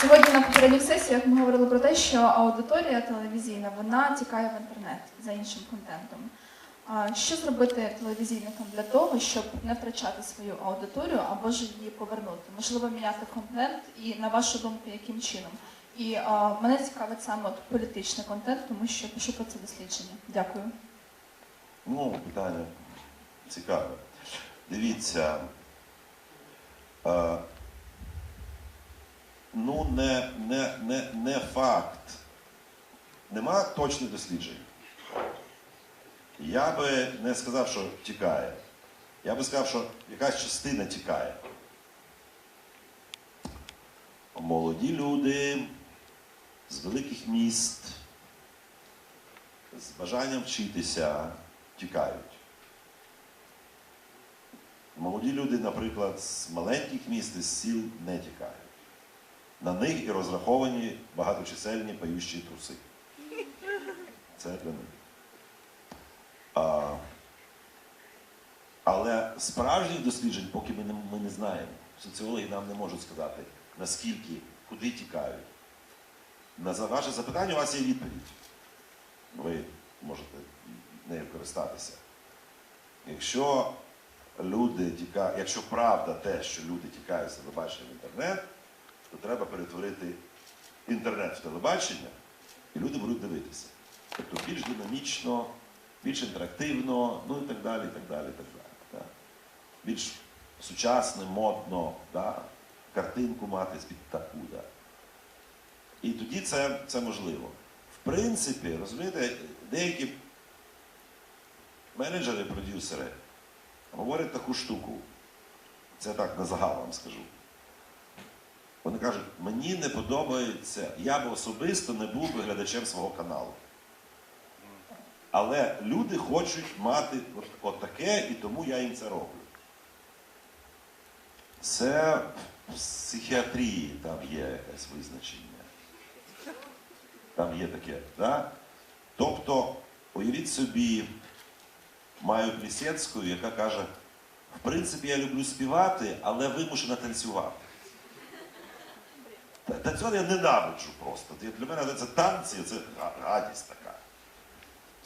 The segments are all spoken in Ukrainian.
Сьогодні на попередніх сесіях ми говорили про те, що аудиторія телевізійна вона тікає в інтернет за іншим контентом. Що зробити телевізійникам для того, щоб не втрачати свою аудиторію або ж її повернути? Можливо, міняти контент і на вашу думку, яким чином? І а, мене цікавить саме от політичний контент, тому що пишу про це дослідження. Дякую. Ну, питання цікаве. Дивіться. Ну, не, не, не, не факт. Нема точних досліджень. Я би не сказав, що тікає. Я би сказав, що якась частина тікає. Молоді люди з великих міст, з бажанням вчитися тікають. Молоді люди, наприклад, з маленьких міст, із сіл не тікають. На них і розраховані багаточисельні паючі труси. Це для них. А, але справжніх досліджень, поки ми не, ми не знаємо, соціологи нам не можуть сказати, наскільки, куди тікають. На ваше запитання у вас є відповідь. Ви можете нею користатися. Якщо люди тікають, якщо правда те, що люди тікають з телебачення в інтернет, то треба перетворити інтернет в телебачення, і люди будуть дивитися. Тобто більш динамічно, більш інтерактивно, ну і так далі, і так далі, і так далі. так. Більш сучасно, модно, да? картинку мати з-під таку. Да? І тоді це, це можливо. В принципі, розумієте, деякі менеджери, продюсери говорять таку штуку. Це так на загал вам скажу. Вони кажуть, мені не подобається, я б особисто не був би глядачем свого каналу. Але люди хочуть мати от, от і тому я їм це роблю. Це в психіатрії там є якесь визначення. Там є таке. Да? Тобто, уявіть собі, маю Плісецьку, яка каже, в принципі, я люблю співати, але вимушена танцювати. Та- Танцювати я ненавиджу просто. Для мене це танці, це гадість така.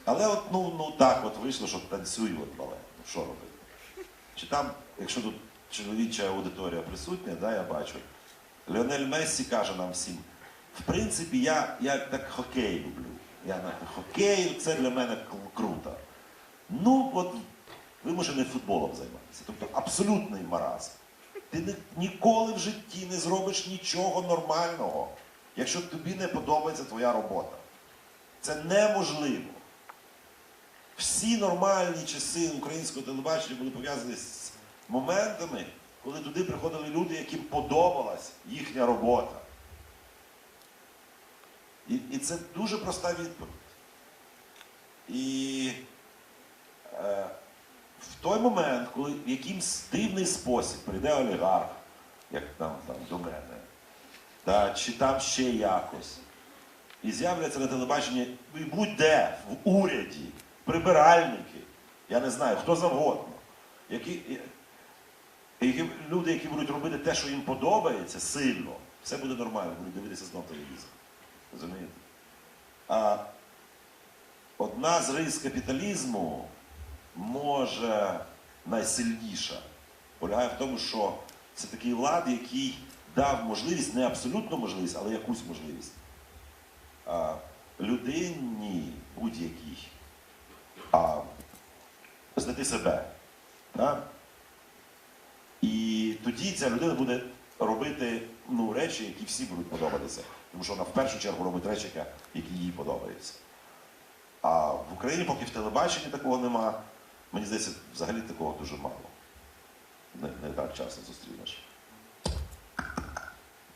Але от ну, ну так от вийшло, що танцюю от балет. Ну що робити? Чи там, якщо тут чоловіча аудиторія присутня, да, я бачу, Леонель Мессі каже нам всім, в принципі, я, я так хокей люблю. Я на хокей, це для мене круто. Ну, от вимушений футболом займатися. Тобто абсолютний маразм. Ти ніколи в житті не зробиш нічого нормального, якщо тобі не подобається твоя робота. Це неможливо. Всі нормальні часи українського телебачення були пов'язані з моментами, коли туди приходили люди, яким подобалась їхня робота. І, і це дуже проста відповідь. І е, той момент, коли в якимсь дивний спосіб прийде олігарх, як там, там до мене, та, чи там ще якось, і з'являться на телебаченні і будь-де, в уряді, прибиральники, я не знаю, хто завгодно, які, які люди, які будуть робити те, що їм подобається, сильно, все буде нормально, будуть дивитися знов телевізор. Розумієте? А одна з рис капіталізму може найсильніша полягає в тому, що це такий лад, який дав можливість, не абсолютну можливість, але якусь можливість. Людині будь-якій знайти себе. Да? І тоді ця людина буде робити ну, речі, які всі будуть подобатися. Тому що вона в першу чергу робить речі, які їй подобаються. А в Україні, поки в телебаченні такого нема, мені здається, взагалі такого дуже мало. Не, не так часто зустрінеш.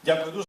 Дякую дуже.